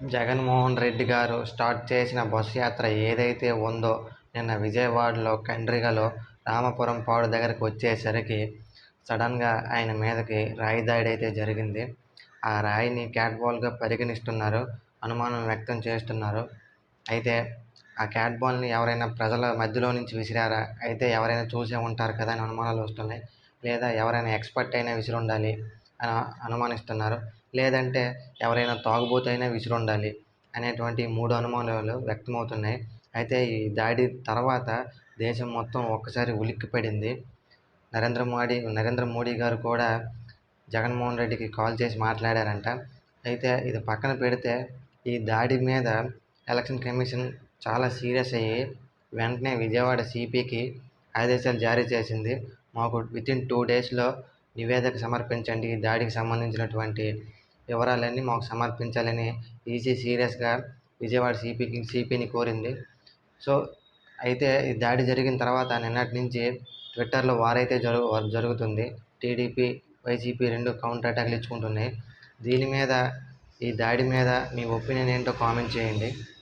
జగన్మోహన్ రెడ్డి గారు స్టార్ట్ చేసిన బస్సు యాత్ర ఏదైతే ఉందో నిన్న విజయవాడలో కండ్రిగలో రామపురం పాడు దగ్గరకు వచ్చేసరికి సడన్గా ఆయన మీదకి రాయి దాడి అయితే జరిగింది. ఆ రాయిని క్యాట్బాల్గా పరిగణిస్తున్నారు అనుమానం వ్యక్తం చేస్తున్నారు. అయితే ఆ క్యాట్బాల్ని ఎవరైనా ప్రజల మధ్యలో నుంచి విసిరారా? అయితే ఎవరైనా చూసే ఉంటారు కదా అని అనుమానాలు వస్తున్నాయి. లేదా ఎవరైనా ఎక్స్పర్ట్ అయినా విసిరి ఉండాలి అనుమానిస్తున్నారు. లేదంటే ఎవరైనా తాగుబోతైనా విసిరి ఉండాలి అనేటువంటి మూడు అనుమానాలు వ్యక్తమవుతున్నాయి. అయితే ఈ దాడి తర్వాత దేశం మొత్తం ఒక్కసారి ఉలిక్కిపడింది. నరేంద్ర మోడీ నరేంద్ర మోడీ గారు కూడా జగన్మోహన్ రెడ్డికి కాల్ చేసి మాట్లాడారంట. అయితే ఇది పక్కన పెడితే ఈ దాడి మీద ఎలక్షన్ కమిషన్ చాలా సీరియస్ అయ్యి వెంటనే విజయవాడ సిపికి ఆదేశాలు జారీ చేసింది. మాకు వితిన్ టూ డేస్లో నివేదిక సమర్పించండి. ఈ దాడికి సంబంధించినటువంటి వివరాలన్నీ మాకు సమర్పించాలని ఈసీ సీరియస్గా విజయవాడ సిపికి సిపిని కోరింది. సో అయితే ఈ దాడి జరిగిన తర్వాత నిన్నటి నుంచి ట్విట్టర్లో వారైతే జరుగు జరుగుతుంది. టీడీపీ వైసీపీ రెండు కౌంటర్ అటాక్లు ఇచ్చుకుంటున్నాయి. దీని మీద ఈ దాడి మీద మీ ఒపీనియన్ ఏంటో కామెంట్ చేయండి.